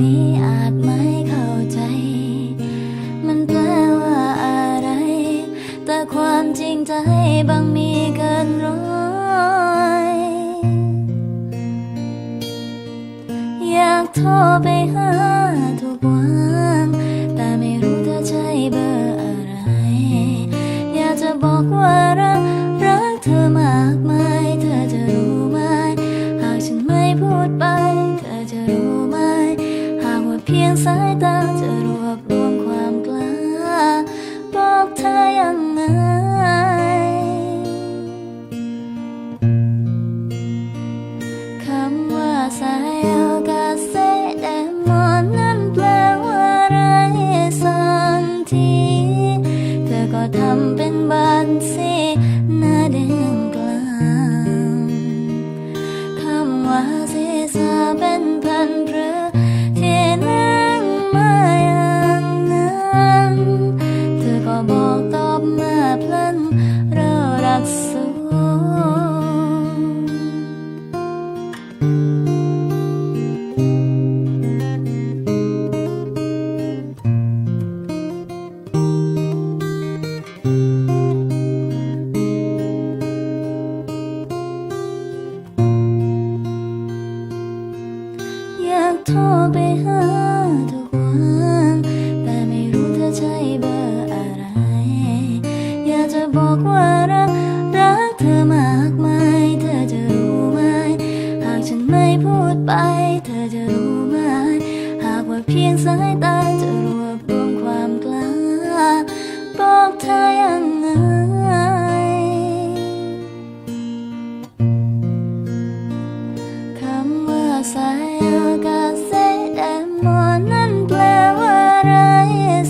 นี้อาจไม่เข้าใจ มันแปลว่าอะไร แต่ความจริงใจบางมี สายตาจะรวบรวมความกล้า บอกเธอยังไง คำว่าสายเอากาเซแดมอนนั้นแปลว่าไรสันที เธอก็ทำเป็นบันสีหน้าแดงกลางคำว่า ไปหาทุกวัน แต่ไม่รู้เธอใช้เบอร์อะไร อยากจะบอกว่ารัก รักเธอมากมาย เธอจะรู้ไหม หากฉันไม่พูดไป เธอจะรู้ไหม หากว่าเพียงสายตาจะรวบรวมความกล้า บอกเธอยังไงคำว่าสายอากาศ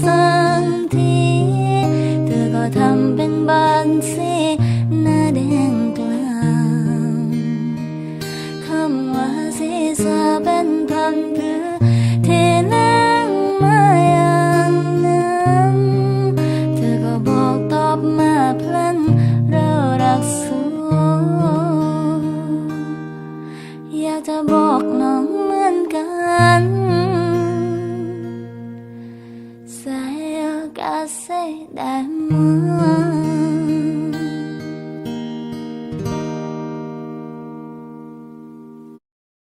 สันที เธอก็ทำเป็นบันสีหน้าแดงกลางคำว่าศีรษะเป็นพันเพื่อที่นั่งมาอย่างนั้นเธอก็บอกตอบมาพลันเรารักสูงอยากจะบอกน้องเหมือนกัน